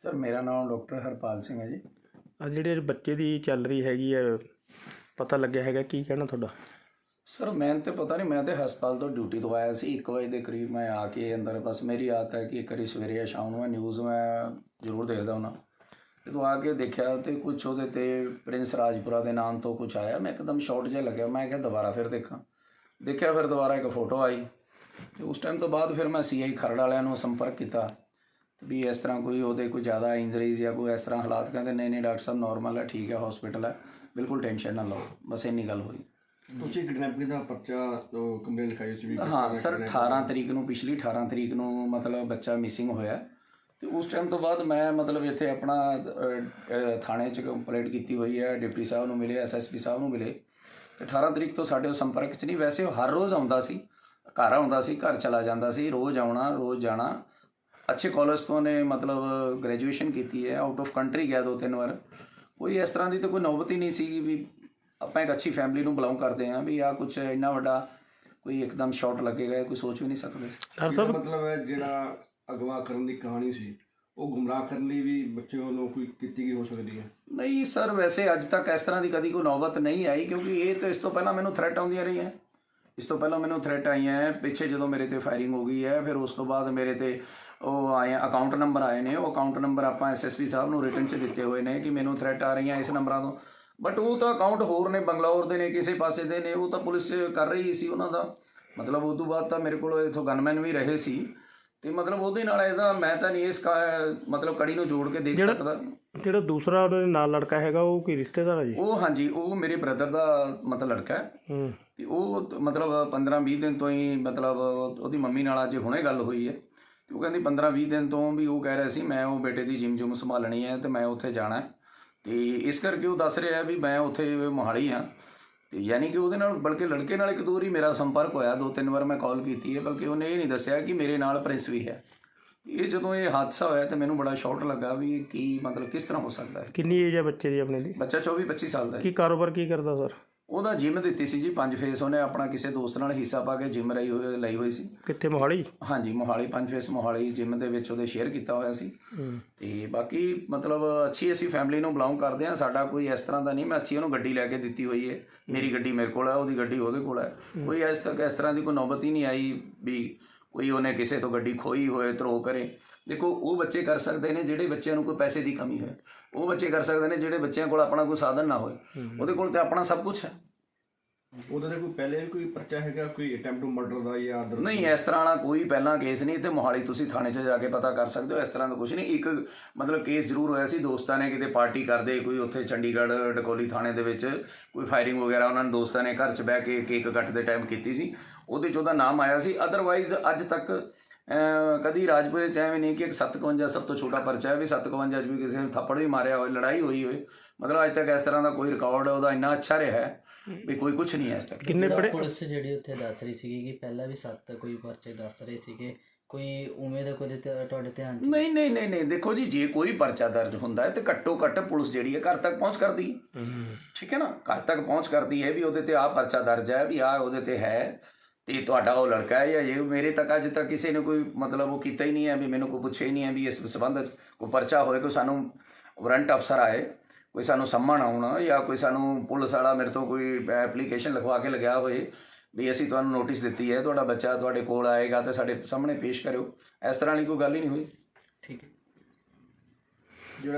Sir ਮੇਰਾ ਨਾਮ doctor Harpal Singh ਹੈ ਜੀ। ਆ ਜਿਹੜੇ ਬੱਚੇ ਦੀ ਚੱਲ ਰਹੀ ਹੈਗੀ ਹੈ ਪਤਾ ਲੱਗਿਆ ਹੈਗਾ ਕੀ ਕਹਿਣਾ ਤੁਹਾਡਾ? ਸਰ ਮੈਂ ਤੇ ਪਤਾ ਨਹੀਂ ਮੈਂ ਤੇ ਹਸਪਤਾਲ ਤੋਂ ਡਿਊਟੀ ਤੋਂ ਆਇਆ ਸੀ 1 ਵਜੇ ਦੇ ਕਰੀਬ ਮੈਂ ਆ ਕੇ ਅੰਦਰ ਬਸ ਮੇਰੀ ਆਦਤ ਹੈ ਕਿ ਇੱਕ ਵਾਰੀ ਸਵੇਰੇ ਜਾਂ ਸ਼ਾਮ ਨੂੰ ਮੈਂ ਨਿਊਜ਼ ਮੈਂ ਜ਼ਰੂਰ ਦੇਖਦਾ ਹੁਣਾ ਜਦੋਂ ਆ ਕੇ ਦੇਖਿਆ ਤੇ ਕੁਝ ਉਹਦੇ ਤੇ ਪ੍ਰਿੰਸ ਰਾਜਪੁਰਾ ਦੇ ਨਾਮ ਤੋਂ ਕੁਝ ਆਇਆ ਮੈਂ ਇੱਕਦਮ ਸ਼ਾਰਟ ਜਿਹਾ ਲੱਗਿਆ ਮੈਂ ਕਿਹਾ ਦੁਬਾਰਾ ਫਿਰ ਦੇਖਾਂ। ਦੇਖਿਆ ਫਿਰ ਦੁਬਾਰਾ ਇੱਕ ਫੋਟੋ ਆਈ ਤੇ ਉਸ ਟਾਈਮ ਤੋਂ ਬਾਅਦ ਫਿਰ ਮੈਂ ਸੀਆਈ ਖਰੜ ਵਾਲਿਆਂ ਨੂੰ ਸੰਪਰਕ ਕੀਤਾ। ਵੀ ਇਸ ਤਰ੍ਹਾਂ ਕੋਈ ਉਹਦੇ ਕੋਈ ਜ਼ਿਆਦਾ ਇੰਜਰੀਜ਼ ਜਾਂ ਕੋਈ ਇਸ ਤਰ੍ਹਾਂ ਹਾਲਾਤ ਕਹਿੰਦੇ ਨਹੀਂ ਨਹੀਂ ਡਾਕਟਰ ਸਾਹਿਬ ਨਾਰਮਲ ਹੈ ਠੀਕ ਹੈ ਹਸਪੀਟਲ ਹੈ। ਬਿਲਕੁਲ ਟੈਨਸ਼ਨ ਨਾ ਲਓ ਬਸ ਇੰਨੀ ਗੱਲ ਹੋਈ। ਤੁਸੀਂ ਕਿਡਨੈਪਿੰਗ ਦਾ ਪਰਚਾ ਤੋਂ ਕੰਪਲੇਨ ਲਿਖਾਈ ਸੀ ਵੀ ਹਾਂ ਸਰ 18 ਤਰੀਕ ਨੂੰ ਪਿਛਲੀ 18 ਤਰੀਕ ਨੂੰ ਮਤਲਬ ਬੱਚਾ ਮਿਸਿੰਗ ਹੋਇਆ। ਤੇ ਉਸ ਟਾਈਮ ਤੋਂ ਬਾਅਦ ਮੈਂ ਮਤਲਬ ਇੱਥੇ ਆਪਣਾ ਥਾਣੇ 'ਚ ਕੰਪਲੇਂਟ ਕੀਤੀ ਹੋਈ ਹੈ ਡਿਪਟੀ ਸਾਹਿਬ ਨੂੰ ਮਿਲੇ ਐਸਐਸਪੀ ਸਾਹਿਬ ਨੂੰ ਮਿਲੇ। ਤੇ 18 ਤਰੀਕ ਤੋਂ ਸਾਡੇ ਉਹ ਸੰਪਰਕ 'ਚ ਨਹੀਂ ਵੈਸੇ ਉਹ ਹਰ ਰੋਜ਼ ਆਉਂਦਾ ਸੀ ਘਰ ਆਉਂਦਾ ਸੀ ਘਰ ਚਲਾ ਜਾਂਦਾ ਸੀ ਰੋਜ਼ ਆਉਣਾ ਰੋਜ਼ ਜਾਣਾ। ਅੱਛੇ ਕਾਲਜ ਤੋਂ ਨੇ ਮਤਲਬ ਗ੍ਰੈਜੂਏਸ਼ਨ ਕੀਤੀ ਹੈ ਆਊਟ ਆਫ ਕੰਟਰੀ ਗਿਆ ਦੋ ਤਿੰਨ ਵਾਰ। ਕੋਈ ਇਸ ਤਰ੍ਹਾਂ ਦੀ ਤਾਂ ਕੋਈ ਨੌਬਤ ਹੀ ਨਹੀਂ ਸੀ ਵੀ ਆਪਾਂ ਇੱਕ ਅੱਛੀ ਫੈਮਿਲੀ ਨੂੰ ਬਿਲੋਂਗ ਕਰਦੇ ਹਾਂ ਵੀ ਆ ਕੁਝ ਇੰਨਾ ਵੱਡਾ ਕੋਈ ਇੱਕਦਮ ਸ਼ਾਟ ਲੱਗੇਗਾ ਇਹ ਕੋਈ ਸੋਚ ਵੀ ਨਹੀਂ ਸਕਦੇ। ਇਹਦਾ ਸਾਹਿਬ ਮਤਲਬ ਹੈ ਜਿਹੜਾ ਅਗਵਾ ਕਰਨ ਦੀ ਕਹਾਣੀ ਸੀ ਉਹ ਗੁੰਮਰਾਹ ਕਰਨ ਲਈ ਵੀ ਬੱਚੇ ਵੱਲੋਂ ਕੋਈ ਕੀਤੀ ਗਈ ਹੋ ਸਕਦੀ ਹੈ? ਨਹੀਂ ਸਰ ਵੈਸੇ ਅੱਜ ਤੱਕ ਇਸ ਤਰ੍ਹਾਂ ਦੀ ਕਦੀ ਕੋਈ ਨੌਬਤ ਨਹੀਂ ਆਈ ਕਿਉਂਕਿ ਇਹ ਤਾਂ ਇਸ ਤੋਂ ਪਹਿਲਾਂ ਮੈਨੂੰ ਥ੍ਰੈਟ ਆਉਂਦੀਆਂ ਰਹੀਆਂ। ਇਸ ਤੋਂ ਪਹਿਲਾਂ ਮੈਨੂੰ ਥ੍ਰੈਟ ਆਈਆਂ ਹੈ ਪਿੱਛੇ ਜਦੋਂ ਮੇਰੇ ਤੇ ਫਾਇਰਿੰਗ ਹੋ ਗਈ ਹੈ ਫਿਰ ਉਸ ਤੋਂ ਬਾਅਦ ਮੇਰੇ ਤੇ ਉਹ ਆਏ ਅਕਾਊਂਟ ਨੰਬਰ ਆਏ ਨੇ, ਉਹ ਅਕਾਊਂਟ ਨੰਬਰ ਆਪਾਂ ਐਸਐਸਪੀ ਸਾਹਿਬ ਨੂੰ ਰਿਟਨ 'ਚ ਦਿੱਤੇ ਹੋਏ ਨੇ ਕਿ ਮੈਨੂੰ ਥ੍ਰੈਟ ਆ ਰਹੀਆਂ ਇਸ ਨੰਬਰਾਂ ਤੋਂ। ਬਟ ਉਹ ਤਾਂ ਅਕਾਊਂਟ ਹੋਰ ਨੇ, ਬੰਗਲੌਰ ਦੇ ਨੇ, ਕਿਸੇ ਪਾਸੇ ਦੇ ਨੇ, ਉਹ ਤਾਂ ਪੁਲਿਸ ਕਰ ਰਹੀ ਸੀ ਉਹਨਾਂ ਦਾ। ਮਤਲਬ ਉਸ ਤੋਂ ਬਾਅਦ ਤਾਂ ਮੇਰੇ ਕੋਲ ਇਥੋਂ ਗਨਮੈਨ ਵੀ ਰਹੇ ਸੀ। ਤੇ ਮਤਲਬ ਉਹਦੇ ਨਾਲ ਇਹਦਾ ਮੈਂ ਤਾਂ ਨਹੀਂ ਇਸ ਮਤਲਬ ਕੜੀ ਨੂੰ ਜੋੜ ਕੇ ਦੇਖ ਸਕਦਾ। ਜਿਹੜਾ ਦੂਸਰਾ ਉਹਦੇ ਨਾਲ ਲੜਕਾ ਹੈਗਾ ਉਹ ਕੀ ਰਿਸ਼ਤੇਦਾਰ ਹੈ ਜੀ? ਉਹ ਹਾਂਜੀ ਉਹ ਮੇਰੇ ਬ੍ਰਦਰ ਦਾ ਮਤਲਬ ਲੜਕਾ ਹੈ। ਹੂੰ। ਤੇ ਉਹ ਮਤਲਬ 15-20 ਦਿਨ ਤੋਂ ਹੀ ਮਤਲਬ ਉਹਦੀ ਮੰਮੀ ਨਾਲ ਅੱਜ ਹੁਣੇ ਗੱਲ ਹੋਈ ਹੈ। ਤੇ ਉਹ ਕਹਿੰਦੀ 15-20 ਦਿਨ ਤੋਂ ਵੀ ਉਹ ਕਹਿ ਰਿਹਾ ਸੀ ਮੈਂ ਉਹ ਬੇਟੇ ਦੀ ਜਿਮ ਜੁਮ ਸੰਭਾਲਣੀ ਹੈ ਤੇ ਮੈਂ ਉੱਥੇ ਜਾਣਾ ਤੇ ਇਸ ਕਰਕੇ ਉਹ ਦੱਸ ਰਿਹਾ ਵੀ ਮੈਂ ਉੱਥੇ ਮੋਹਾਲੀ ਹਾਂ। ਤੇ ਯਾਨੀ ਕਿ ਉਹਦੇ ਨਾਲ ਬਲਕਿ ਲੜਕੇ ਨਾਲ ਇੱਕ ਦੋ ਵਾਰੀ ਮੇਰਾ ਸੰਪਰਕ ਹੋਇਆ ਦੋ ਤਿੰਨ ਵਾਰ ਮੈਂ ਕਾਲ ਕੀਤੀ ਹੈ ਬਲਕਿ ਉਹਨੇ ਇਹ ਨਹੀਂ ਦੱਸਿਆ ਕਿ ਮੇਰੇ ਨਾਲ ਪ੍ਰਿੰਸ ਵੀ ਹੈ। ਇਹ ਜਦੋਂ ਇਹ ਹਾਦਸਾ ਹੋਇਆ ਤੇ ਮੈਨੂੰ ਬੜਾ ਸ਼ੌਟ ਲੱਗਾ ਵੀ ਕੀ ਮਤਲਬ ਕਿਸ ਤਰ੍ਹਾਂ ਹੋ ਸਕਦਾ ਹੈ। ਕਿੰਨੀ ਏਜ ਹੈ ਬੱਚੇ ਦੀ ਆਪਣੇ ਦੀ? ਬੱਚਾ 24-25 ਸਾਲ ਦਾ ਹੈ। ਕੀ ਕਾਰੋਬਾਰ ਕੀ ਕਰਦਾ ਸਰ ਉਹਦਾ ਜਿਮ ਦਿੱਤੀ ਸੀ ਜੀ ਪੰਜ ਫੇਸ ਉਹਨੇ ਆਪਣਾ ਕਿਸੇ ਦੋਸਤ ਨਾਲ ਹਿੱਸਾ ਪਾ ਕੇ ਜਿਮ ਲਈ ਹੋਈ ਲਈ ਹੋਈ ਸੀ। ਕਿੱਥੇ ਮੋਹਾਲੀ? ਹਾਂਜੀ ਮੋਹਾਲੀ ਪੰਜ ਫੇਸ ਮੋਹਾਲੀ ਜਿਮ ਦੇ ਵਿੱਚ ਉਹਦੇ ਸ਼ੇਅਰ ਕੀਤਾ ਹੋਇਆ ਸੀ। ਤੇ ਬਾਕੀ ਮਤਲਬ ਅੱਛੀ ਅਸੀਂ ਫੈਮਿਲੀ ਨੂੰ ਬਿਲੋਂਗ ਕਰਦੇ ਹਾਂ ਸਾਡਾ ਕੋਈ ਇਸ ਤਰ੍ਹਾਂ ਦਾ ਨਹੀਂ ਮੈਂ ਅੱਛੀ ਉਹਨੂੰ ਗੱਡੀ ਲੈ ਕੇ ਦਿੱਤੀ ਹੋਈ ਹੈ। ਮੇਰੀ ਗੱਡੀ ਮੇਰੇ ਕੋਲ ਹੈ ਉਹਦੀ ਗੱਡੀ ਉਹਦੇ ਕੋਲ ਹੈ। ਕੋਈ ਇਸ ਤੱਕ ਇਸ ਤਰ੍ਹਾਂ ਦੀ ਕੋਈ ਨੌਬਤ ਹੀ ਨਹੀਂ ਆਈ ਵੀ ਕੋਈ ਉਹਨੇ ਕਿਸੇ ਤੋਂ ਗੱਡੀ ਖੋਈ ਹੋਏ ਧਰੋ ਕਰੇ। ਦੇਖੋ ਉਹ ਬੱਚੇ ਕਰ ਸਕਦੇ ਨੇ ਜਿਹੜੇ ਬੱਚਿਆਂ ਨੂੰ ਕੋਈ ਪੈਸੇ ਦੀ ਕਮੀ ਹੋਏ। ਉਹ ਬੱਚੇ ਕਰ ਸਕਦੇ ਨੇ ਜਿਹੜੇ ਬੱਚਿਆਂ ਕੋਲ ਆਪਣਾ ਕੋਈ ਸਾਧਨ ਨਾ ਹੋਏ। ਉਹਦੇ ਕੋਲ ਤੇ ਆਪਣਾ ਸਭ ਕੁਝ ਹੈ। ਉਹਦਾ ਤਾਂ ਕੋਈ ਪਹਿਲੇ ਵੀ ਕੋਈ ਪਰਚਾ ਹੈਗਾ ਕੋਈ ਅਟੈਂਪਟ ਟੂ ਮਰਡਰ ਦਾ ਜਾਂ ਅਦਰ ਨਹੀਂ ਇਸ ਤਰ੍ਹਾਂ ਵਾਲਾ ਕੋਈ ਪਹਿਲਾਂ ਕੇਸ ਨਹੀਂ ਤੇ ਮੋਹਾਲੀ ਤੁਸੀਂ ਥਾਣੇ 'ਚ ਜਾ ਕੇ ਪਤਾ ਕਰ ਸਕਦੇ ਹੋ ਇਸ ਤਰ੍ਹਾਂ ਦਾ ਕੁਝ ਨਹੀਂ। ਇੱਕ ਮਤਲਬ ਕੇਸ ਜ਼ਰੂਰ ਹੋਇਆ ਸੀ ਦੋਸਤਾਂ ਨੇ ਕਿਤੇ ਪਾਰਟੀ ਕਰਦੇ ਕੋਈ ਉੱਥੇ ਚੰਡੀਗੜ੍ਹ ਡਕੋਲੀ ਥਾਣੇ ਦੇ ਵਿੱਚ ਕੋਈ ਫਾਇਰਿੰਗ ਵਗੈਰਾ ਉਹਨਾਂ ਨੇ ਦੋਸਤਾਂ ਨੇ ਘਰ 'ਚ ਬਹਿ ਕੇ ਕੇਕ ਕੱਟ ਦੇ ਟਾਈਮ ਕੀਤੀ ਸੀ। ਉਹਦੇ 'ਚ ਉਹਦਾ ਨਾਮ ਆਇਆ ਸੀ। ਅਦਰਵਾਈਜ਼ ਅੱਜ ਤੱਕ ਕਦੀ ਰਾਜਪੁਰੇ ਚ ਐਵੇਂ ਨਹੀਂ ਕਿ ਇੱਕ 57 ਸਭ ਤੋਂ ਛੋਟਾ ਪਰਚਾ ਹੈ ਵੀ 57 ਚ ਵੀ ਕਿਸੇ ਨੇ ਥੱਪੜ ਵੀ ਮਾਰਿਆ ਹੋਵੇ ਲੜਾਈ ਹੋਈ ਹੋਵੇ ਮਤਲਬ ਅੱਜ ਤੱਕ ਇਸ ਤਰ੍ਹਾਂ ਦਾ ਕੋਈ ਰਿਕਾਰਡ ਉਹਦਾ ਇੰਨਾ ਅੱਛਾ ਰਿਹਾ ਹੈ। ਵੀ ਕੋਈ ਕੁਝ ਨਹੀਂ ਹੈ ਇਸ ਤੱਕ। ਕਿੰਨੇ ਪੜੇ ਪੁਲਿਸ ਜਿਹੜੀ ਉੱਥੇ ਦੱਸ ਰਹੀ ਸੀਗੀ ਕਿ ਪਹਿਲਾਂ ਵੀ ਸੱਤ ਕੋਈ ਪਰਚੇ ਦੱਸ ਰਹੇ ਸੀਗੇ ਕੋਈ ਉਵੇਂ ਦਾ ਕੋਈ ਤੁਹਾਡੇ ਧਿਆਨ ਨਹੀਂ ਨਹੀਂ ਨਹੀਂ ਨਹੀਂ ਦੇਖੋ ਜੀ ਜੇ ਕੋਈ ਪਰਚਾ ਦਰਜ ਹੁੰਦਾ ਹੈ ਤੇ ਘੱਟੋ ਘੱਟ ਪੁਲਿਸ ਜਿਹੜੀ ਹੈ ਘਰ ਤੱਕ ਪਹੁੰਚ ਕਰਦੀ ਹੈ। ਠੀਕ ਹੈ ਨਾ? ਘਰ ਤੱਕ ਪਹੁੰਚ ਕਰਦੀ ਹੈ ਵੀ ਉਹਦੇ ਤੇ ਆਹ ਪਰਚਾ ਦਰਜ ਹੈ ਵੀ ਆਹ ਉਹਦੇ ਤੇ ਹੈ ਤੇ ਤੁਹਾਡਾ ਉਹ ਲੜਕਾ ਹੈ ਜਾਂ ਇਹ ਮੇਰੇ ਤੱਕ ਅੱਜ ਤੱਕ ਕਿਸੇ ਨੇ ਕੋਈ ਮਤਲਬ ਉਹ ਕੀਤਾ ਹੀ ਨਹੀਂ ਹੈ ਵੀ ਮੈਨੂੰ ਕੋਈ ਪੁੱਛਿਆ ਹੀ ਨਹੀਂ ਹੈ ਵੀ ਇਸ ਸੰਬੰਧ 'ਚ ਕੋਈ ਪਰਚਾ ਹੋਏ ਕੋਈ ਸਾਨੂੰ ਵਾਰੰਟ ਅਫਸਰ ਆਏ ਕੋਈ ਸਾਨੂੰ ਸੰਮਣ ਆਉਣਾ ਜਾਂ ਕੋਈ ਸਾਨੂੰ ਪੁਲਿਸ ਵਾਲਾ ਮੇਰੇ ਤੋਂ ਕੋਈ ਐਪਲੀਕੇਸ਼ਨ ਲਿਖਵਾ ਕੇ ਲਗਿਆ ਹੋਏ ਵੀ ਅਸੀਂ ਤੁਹਾਨੂੰ ਨੋਟਿਸ ਦਿੱਤੀ ਹੈ, ਤੁਹਾਡਾ ਬੱਚਾ ਤੁਹਾਡੇ ਕੋਲ ਆਏਗਾ ਤੇ ਸਾਡੇ ਸਾਹਮਣੇ ਪੇਸ਼ ਕਰਿਓ। ਇਸ ਤਰ੍ਹਾਂ ਦੀ ਕੋਈ ਗੱਲ ਹੀ ਨਹੀਂ ਹੋਈ। ਠੀਕ ਹੈ।